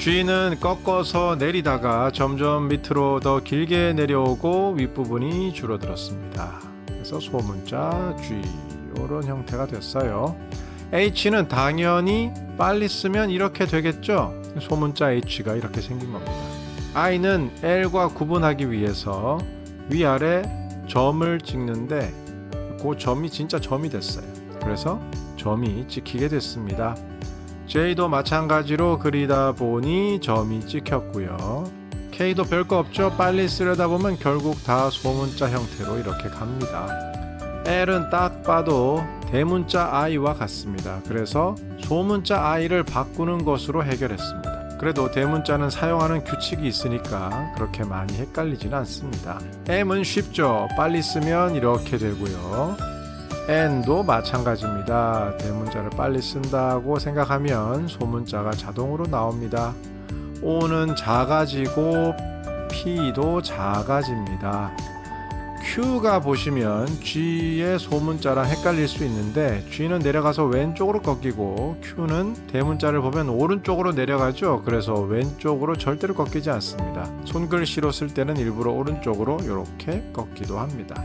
G는 꺾어서 내리다가 점점 밑으로 더 길게 내려오고 윗부분이 줄어들었습니다. 그래서 소문자 G 이런 형태가 됐어요. H는 당연히 빨리 쓰면 이렇게 되겠죠. 소문자 H가 이렇게 생긴 겁니다. I는 L과 구분하기 위해서 위아래 점을 찍는데 그 점이 진짜 점이 됐어요. 그래서 점이 찍히게 됐습니다. J도 마찬가지로 그리다 보니 점이 찍혔고요. K도 별거 없죠. 빨리 쓰려다 보면 결국 다 소문자 형태로 이렇게 갑니다. L은 딱 봐도 대문자 I와 같습니다. 그래서 소문자 I를 바꾸는 것으로 해결했습니다. 그래도 대문자는 사용하는 규칙이 있으니까 그렇게 많이 헷갈리지는 않습니다. M은 쉽죠. 빨리 쓰면 이렇게 되고요. N도 마찬가지입니다. 대문자를 빨리 쓴다고 생각하면 소문자가 자동으로 나옵니다. O는 작아지고 P도 작아집니다. Q가 보시면 G의 소문자랑 헷갈릴 수 있는데 G는 내려가서 왼쪽으로 꺾이고 Q는 대문자를 보면 오른쪽으로 내려가죠. 그래서 왼쪽으로 절대로 꺾이지 않습니다. 손글씨로 쓸 때는 일부러 오른쪽으로 이렇게 꺾기도 합니다.